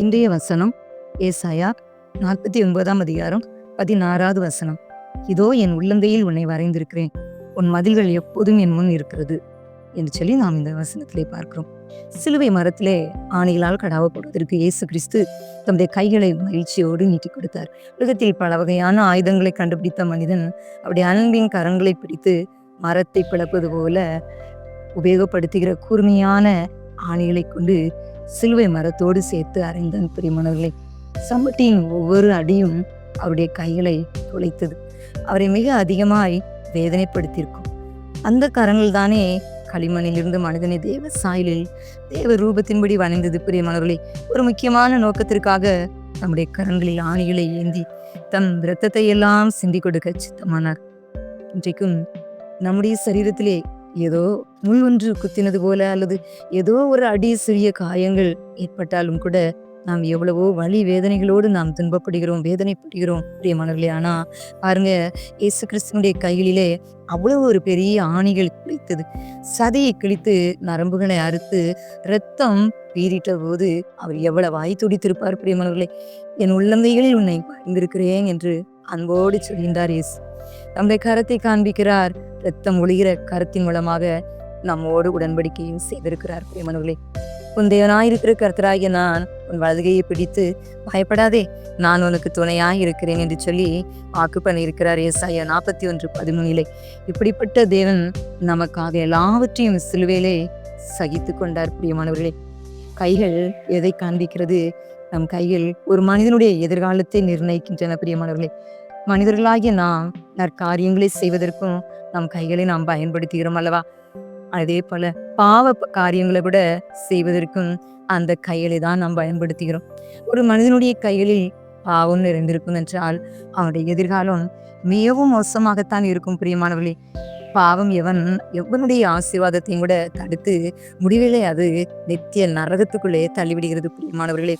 இன்றைய வசனம் ஏசாயா நாற்பத்தி ஒன்பதாம் அதிகாரம் பதினாறாவது வசனம். இதோ என் உள்ளங்கையில் உன்னை வரைந்திருக்கிறேன். உன் மதில்கள் எப்போதும் என் முன் இருக்கிறது என்று சொல்லி நாம் இந்த வசனத்திலே பார்க்கிறோம். சிலுவை மரத்திலே ஆணைகளால் கடாவப்படுவதற்கு இயேசு கிறிஸ்து தம்முடைய கைகளை மகிழ்ச்சியோடு நீட்டி கொடுத்தார். உலகத்தில் பல வகையான ஆயுதங்களை கண்டுபிடித்த மனிதன் அவருடைய அன்பின் கரங்களை பிடித்து மரத்தை பிளப்பது போல உபயோகப்படுத்துகிற கூர்மையான ஆணைகளை கொண்டு சிலுவை மரத்தோடு சேர்த்து அறைந்தான் பிரியமானவர்களை சம்பட்டியின் ஒவ்வொரு அடியும் அவருடைய கைகளை துளைத்தது. அவரை மிக அதிகமாய் வேதனைப்படுத்தியிருக்கும். அந்த கரங்கள் தானே களிமண்ணிலிருந்து மனிதனை தேவ சாயலில் தேவ ரூபத்தின்படி வணைந்தது பிரியமானவர்களே ஒரு முக்கியமான நோக்கத்திற்காக நம்முடைய கரங்களில் ஆணிகளை ஏந்தி தம் இரத்தத்தை எல்லாம் சிந்தி கொடுக்க சித்தமானார். இன்றைக்கும் நம்முடைய சரீரத்திலே ஏதோ முள் ஒன்று குத்தினது போல அல்லது ஏதோ ஒரு அடி சிறிய காயங்கள் ஏற்பட்டாலும் கூட நாம் எவ்வளவோ வலி வேதனைகளோடு நாம் துன்பப்படுகிறோம் வேதனைப்படுகிறோம். பிரியமானவர்களே ஆனால் பாருங்க இயேசு கிறிஸ்துவனுடைய கைகளிலே அவ்வளவு ஒரு பெரிய ஆணிகள் கிழித்தது. சதையை கிழித்து நரம்புகளை அறுத்து ரத்தம் பீறிட்ட போது அவர் எவ்வளவு வாய் துடித்திருப்பார். பிரியமானவர்களே என் உள்ளங்கைகளில் உன்னை பயந்திருக்கிறேன் என்று அன்போடு சொல்கின்றார் இயேசு. நம்முடைய கரத்தை காண்பிக்கிறார். ரத்தம் ஒளிகிற கரத்தின் மூலமாக நம்மோடு உடன்படிக்கையும் செய்திருக்கிறார் பிரியமானவர்களே. உன் தேவனாயிருக்கிற கர்த்தராகிய நான் உன் வலதுகையை பிடித்து பயப்படாதே நான் உனக்கு துணையாக இருக்கிறேன் என்று சொல்லி வாக்கு பண்ணியிருக்கிறார் ஏசாயா நாற்பத்தி ஒன்று பதிமூணிலே இப்படிப்பட்ட தேவன் நமக்காக எல்லாவற்றையும் சிலுவையிலே சகித்து கொண்டார் பிரியமானவர்களே. கைகள் எதை காண்பிக்கிறது? நம் கையில் ஒரு மனிதனுடைய எதிர்காலத்தை நிர்ணயிக்கின்றன பிரியமானவர்களே. மனிதர்களாகிய நாம் நற்காரியங்களை செய்வதற்கும் நம் கைகளை நாம் பயன்படுத்துகிறோம் அல்லவா? அதே போல பாவ காரியங்களை விட செய்வதற்கும் அந்த கைகளை தான் நாம் பயன்படுத்துகிறோம். ஒரு மனிதனுடைய கைகளில் பாவம் நிறைந்திருக்கும் என்றால் அவனுடைய எதிர்காலம் மிகவும் மோசமாகத்தான் இருக்கும் பிரியமானவர்களே. பாவம் எவன் எவனுடைய ஆசீர்வாதத்தையும் கூட தடுத்து முடிவிலே அது நித்திய நரகத்துக்குள்ளே தள்ளிவிடுகிறது பிரியமானவர்களே.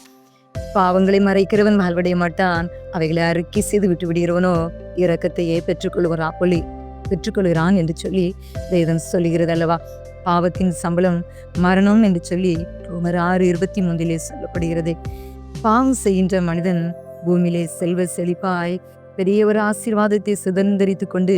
பாவங்களை மறைக்கிறவன் வாழ்வடைய மாட்டான். அவைகளை அறுக்கி செய்து விட்டு விடுகிறவனோ இரக்கத்தையே பெற்றுக்கொள்கிறான் ஒளி பெற்றுக்கொள்கிறான் என்று சொல்லி தெய்வம் சொல்லுகிறது அல்லவா? பாவத்தின் சம்பளம் மரணம் என்று சொல்லி ரோமர் ஆறு இருபத்தி மூன்றிலே சொல்லப்படுகிறது. பாவம் செய்கின்ற மனிதன் பூமியிலே செல்வ செழிப்பாய் பெரிய ஒரு ஆசீர்வாதத்தை சுதந்திரித்து கொண்டு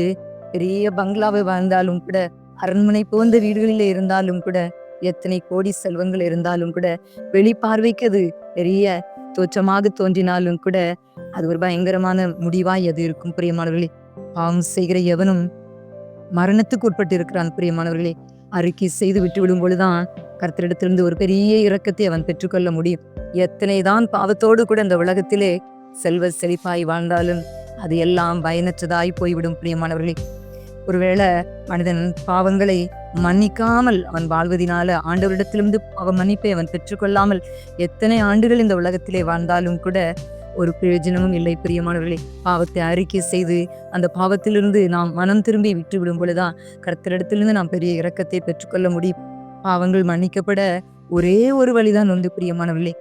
பெரிய பங்களாவை வாழ்ந்தாலும் கூட அரண்மனை போன்ற வீடுகளில் இருந்தாலும் கூட எத்தனை கோடி செல்வங்கள் இருந்தாலும் கூட வெளிப்பார்வைக்கு அது பெரிய தோற்றமாக தோன்றினாலும் கூட அது ஒரு பயங்கரமான முடிவாய் அது இருக்கும் பிரியமானவர்களே. பாவம் செய்கிற எவனும் மரணத்துக்கு உட்பட்டு இருக்கிறான் பிரியமானவர்களே. அறிக்கை செய்து விட்டு விடும் பொழுதுதான் கர்த்தரிடத்திலிருந்து ஒரு பெரிய இரக்கத்தை அவன் பெற்றுக்கொள்ள முடியும். எத்தனை தான் பாவத்தோடு கூட இந்த உலகத்திலே செல்வ செழிப்பாய் வாழ்ந்தாலும் அது எல்லாம் பயனற்றதாய் போய்விடும் பிரியமானவர்களே. ஒருவேளை மனிதன் பாவங்களை மன்னிக்காமல் அவன் வாழ்வதினால ஆண்டவரிடத்திலிருந்து அவன் மன்னிப்பை அவன் பெற்றுக்கொள்ளாமல் எத்தனை ஆண்டுகள் இந்த உலகத்திலே வாழ்ந்தாலும் கூட ஒரு பிரயோஜனமும் இல்லை பிரியமானவர்களே. பாவத்தை அறிக்கை செய்து அந்த பாவத்திலிருந்து நாம் மனம் திரும்பி விட்டு விடும் பொழுதுதான் கர்த்தரிடத்திலிருந்து நாம் பெரிய இரக்கத்தை பெற்றுக்கொள்ள முடியும். பாவங்கள் மன்னிக்கப்பட ஒரே ஒரு வழிதான் வந்து பிரியமானவர்களே.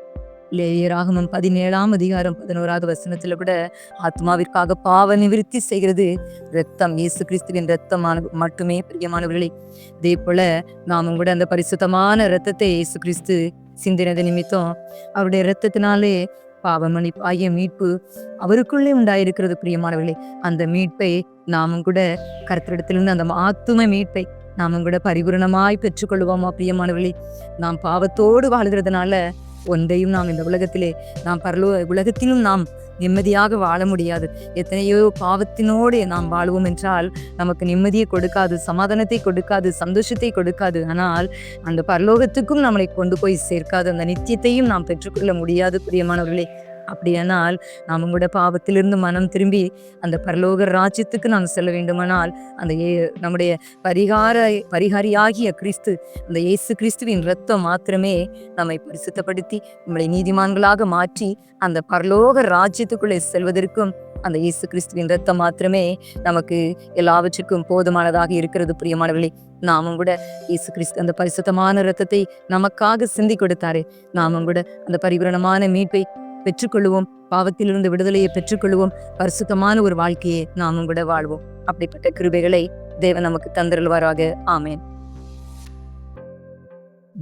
லேயராகமம் பதினேழாம் அதிகாரம் பதினோராவது வசனத்துல கூட ஆத்மாவிற்காக பாவ நிவிருத்தி செய்கிறது. ரத்தம் இயேசு கிறிஸ்துவின் ரத்தமான மட்டுமே பிரியமானவர்களே. இதே போல நாமும் கூட அந்த பரிசுத்தமான ரத்தத்தை இயேசு கிறிஸ்து சிந்தினது நிமித்தம் அவருடைய ரத்தத்தினாலே பாவ மீட்பு அவருக்குள்ளே உண்டாயிருக்கிறது பிரியமானவர்களே. அந்த மீட்பை நாமும் கூட கருத்திடத்திலிருந்து அந்த ஆத்தும மீட்பை நாமும் கூட பரிபூரணமாய் பெற்றுக்கொள்வோமா பிரியமானவர்களே. நாம் பாவத்தோடு வாழ்கிறதுனால ஒன்றையும் நாம் இந்த உலகத்திலே நாம் பரலோ உலகத்திலும் நாம் நிம்மதியாக வாழ முடியாது. எத்தனையோ பாவத்தினோடு நாம் வாழ்வோம் என்றால் நமக்கு நிம்மதியை கொடுக்காது சமாதானத்தை கொடுக்காது சந்தோஷத்தை கொடுக்காது. ஆனால் அந்த பரலோகத்துக்கும் நம்மளை கொண்டு போய் சேர்க்காது அந்த நித்தியத்தையும் நாம் பெற்றுக்கொள்ள முடியாது பிரியமானவர்களே. அப்படியானால் நாம் கூட பாவத்திலிருந்து மனம் திரும்பி அந்த பரலோக ராஜ்யத்துக்கு நாம் செல்ல வேண்டுமானால் அந்த ஏ- நம்முடைய பரிகார பரிகாரியாகிய கிறிஸ்து அந்த இயேசு கிறிஸ்துவின் ரத்தம் மாத்திரமே நம்மை பரிசுத்தப்படுத்தி நம்மளை நீதிமான்களாக மாற்றி அந்த பரலோக ராஜ்யத்துக்குள்ளே செல்வதற்கும் அந்த இயேசு கிறிஸ்துவின் ரத்தம் மாத்திரமே நமக்கு எல்லாவற்றுக்கும் போதுமானதாக இருக்கிறது. பிரியமானவர்களே நாமும் கூட இயேசு கிறிஸ்து அந்த பரிசுத்தமான ரத்தத்தை நமக்காக சிந்தி கொடுத்தாரு. நாமும் கூட அந்த பரிபூரணமான மீட்பை பெற்றுக்கொள்வோம் பாவத்திலிருந்து விடுதலையை பெற்றுக்கொள்வோம் பரிசுத்தமான ஒரு வாழ்க்கையை நாமும் கூட வாழ்வோம். அப்படிப்பட்ட கிருபைகளை தேவன் நமக்கு தந்திருவாராக ஆமேன்.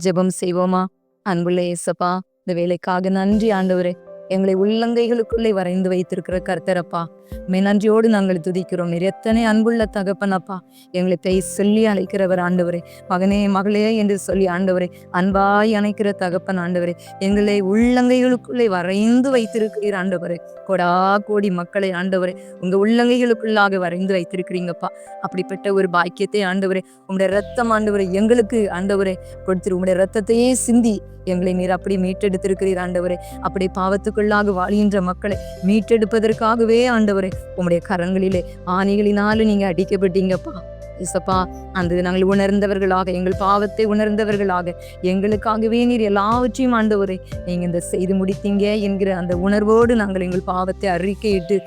ஜெபம் செய்வோமா? அன்புள்ள இயேசப்பா இந்த வேலைக்காக நன்றி ஆண்டவரே. எங்களை உள்ளங்கைகளுக்குள்ளே வரைந்து வைத்திருக்கிற கர்த்தரப்பா. மே நன்றியோடு நாங்கள் துதிக்கிறோம். நீர் எத்தனை அன்புள்ள தகப்பனப்பா. எங்களை பெய் சொல்லி அழைக்கிறவர் ஆண்டவரே. மகனே மகளே என்று சொல்லி ஆண்டவரே. அன்பாய் அணைக்கிற தகப்பன் ஆண்டவரே. எங்களை உள்ளங்கைகளுக்குள்ளே வரைந்து வைத்திருக்கிறீர் ஆண்டவரே. கொடா கோடி மக்களை ஆண்டவரே. உங்க உள்ளங்கைகளுக்குள்ளாக வரைந்து வைத்திருக்கிறீங்கப்பா. அப்படிப்பட்ட ஒரு பாக்கியத்தை ஆண்டவரே. உங்களுடைய ரத்தம் ஆண்டவரே எங்களுக்கு ஆண்டவரே. கொடுத்துரு உங்களுடைய ரத்தத்தையே சிந்தி எங்களை நீர் அப்படி மீட்டெடுத்திருக்கிறீர் ஆண்டவரே. அப்படி பாவத்துக்குள்ளாக வாழ்கின்ற மக்களை மீட்டெடுப்பதற்காகவே ஆண்டவரே உங்களுடைய கரங்களிலே ஆணிகளினாலும் நீங்க அடிக்கப்பட்டீங்கப்பா. இசப்பா அந்த நாங்கள் உணர்ந்தவர்களாக எங்கள் பாவத்தை உணர்ந்தவர்களாக எங்களுக்காகவே நீர் எல்லாவற்றையும் ஆண்டவரே நீங்க இந்த செய்து முடித்தீங்க என்கிற அந்த உணர்வோடு நாங்கள் எங்கள் பாவத்தை அறிக்கையிட்டு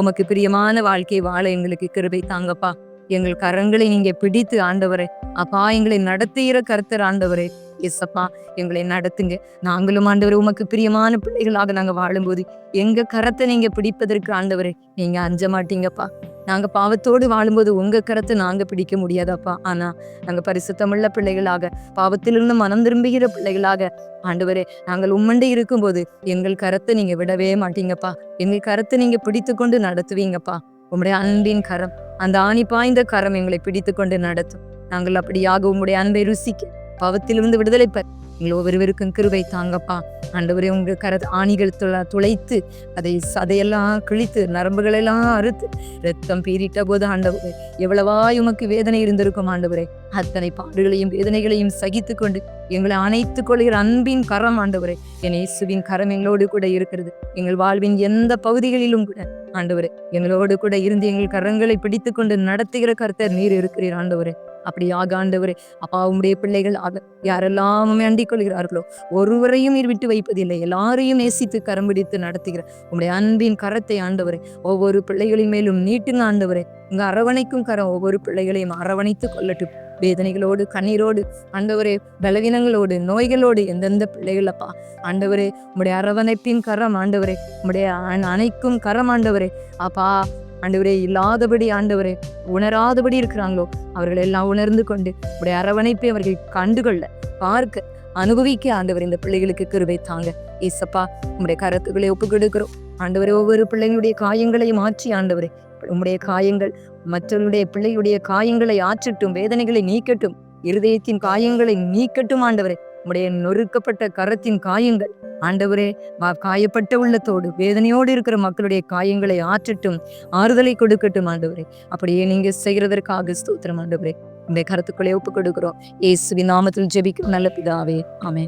உமக்கு பிரியமான வாழ்க்கை வாழ எங்களுக்கு கிருபை தாங்கப்பா. எங்கள் கரங்களை நீங்க பிடித்து ஆண்டவரே அப்பா எங்களை நடத்துகிற கருத்தர் ஆண்டவரே. எஸ்அப்பா எங்களை நடத்துங்க. நாங்களும் ஆண்டவர் உமக்கு பிரியமான பிள்ளைகளாக நாங்க வாழும்போது எங்க கரத்தை நீங்க பிடிப்பதற்கு ஆண்டவரே நீங்க அஞ்ச மாட்டீங்கப்பா. நாங்க பாவத்தோடு வாழும்போது உங்க கரத்தை நாங்க பிடிக்க முடியாதாப்பா. ஆனா நாங்க பரிசுத்தமுள்ள பிள்ளைகளாக பாவத்திலிருந்து மனம் திரும்புகிற பிள்ளைகளாக ஆண்டவரே நாங்கள் உம்மண்டை இருக்கும்போது எங்கள் கரத்தை நீங்க விடவே மாட்டீங்கப்பா. எங்கள் கரத்தை நீங்க பிடித்து கொண்டு நடத்துவீங்கப்பா. உம்முடைய அன்பின் கரம். அந்த ஆணி பாய்ந்த கரம் எங்களை பிடித்து கொண்டு நடத்தும். நாங்கள் அப்படியாக உம்முடைய அன்பை ருசிக்க பாவத்திலிருந்து விடுதலை பெற எங்களோ ஒவ்வொருவருக்கும் கிருவை தாங்கப்பா. ஆண்டவரே உங்கள் கர ஆணிகள் துள துளைத்து அதை சதையெல்லாம் கிழித்து நரம்புகளெல்லாம் அறுத்து ரத்தம் பீறிட்ட போது ஆண்டவரே எவ்வளவாய் உமக்கு வேதனை இருந்திருக்கும் ஆண்டவரே. அத்தனை பாடுகளையும் வேதனைகளையும் சகித்து கொண்டு எங்களை அணைத்து கொள்கிற அன்பின் கரம் ஆண்டவரே. என் இயேசுவின் கரம் எங்களோடு கூட இருக்கிறது. எங்கள் வாழ்வின் எந்த பகுதிகளிலும் கூட ஆண்டவரே எங்களோடு கூட இருந்து எங்கள் கரங்களை பிடித்து கொண்டு நடத்துகிற கருத்தர் நீர் இருக்கிறீர் ஆண்டவரே. அப்படியாக ஆண்டவரே அப்பா உம்முடைய பிள்ளைகள் ஆக யாரெல்லாம் அண்டிக் கொள்கிறார்களோ ஒருவரையும் நீர் விட்டு வைப்பதில்லை. எல்லாரையும் நேசித்து கரம் பிடித்து நடத்துகிற உங்களுடைய அன்பின் கரத்தை ஆண்டவரே. ஒவ்வொரு பிள்ளைகளின் மேலும் நீட்டுங்க ஆண்டவரே. உங்க அரவணைக்கும் கரம் ஒவ்வொரு பிள்ளைகளையும் அரவணைத்து கொள்ளட்டும். வேதனைகளோடு கண்ணீரோடு ஆண்டவரே பலவீனங்களோடு நோய்களோடு எந்தெந்த பிள்ளைகள் அப்பா? ஆண்டவரே உங்களுடைய அரவணைப்பின் கரம் ஆண்டவரே. உங்களுடைய அண- அணைக்கும் கரம் ஆண்டவரே. அப்பா ஆண்டவரே இல்லாதபடி ஆண்டவரே உணராதபடி இருக்கிறாங்களோ அவர்கள் எல்லாம் உணர்ந்து கொண்டு உடைய அரவணைப்பை அவர்கள் கண்டுகொள்ள பார்க்க அனுபவிக்க ஆண்டவர் இந்த பிள்ளைகளுக்கு கிருபை தாங்க. ஏசப்பா உங்களுடைய கருத்துக்களை ஒப்பு கொடுக்கிறோம் ஆண்டவரே ஒவ்வொரு பிள்ளைகளுடைய காயங்களையும் ஆற்றி ஆண்டவரே உங்களுடைய காயங்கள் மற்றவருடைய பிள்ளையுடைய காயங்களை ஆற்றட்டும் வேதனைகளை நீக்கட்டும் இருதயத்தின் காயங்களை நீக்கட்டும் ஆண்டவரே. உடைய நொறுக்கப்பட்ட கரத்தின் காயங்கள். ஆண்டவரே வா காயப்பட்ட உள்ளத்தோடு வேதனையோடு இருக்கிற மக்களுடைய காயங்களை ஆற்றட்டும் ஆறுதலை கொடுக்கட்டும் ஆண்டவரே. அப்படியே நீங்க செய்கிறதற்காக ஸ்தோத்திரம் ஆண்டவரே. இந்த கருத்துக்களை ஒப்புக் கொடுக்கிறோம் இயேசுவின் நாமத்தில் ஜெபிக்கும் நல்ல பிதாவே. ஆமே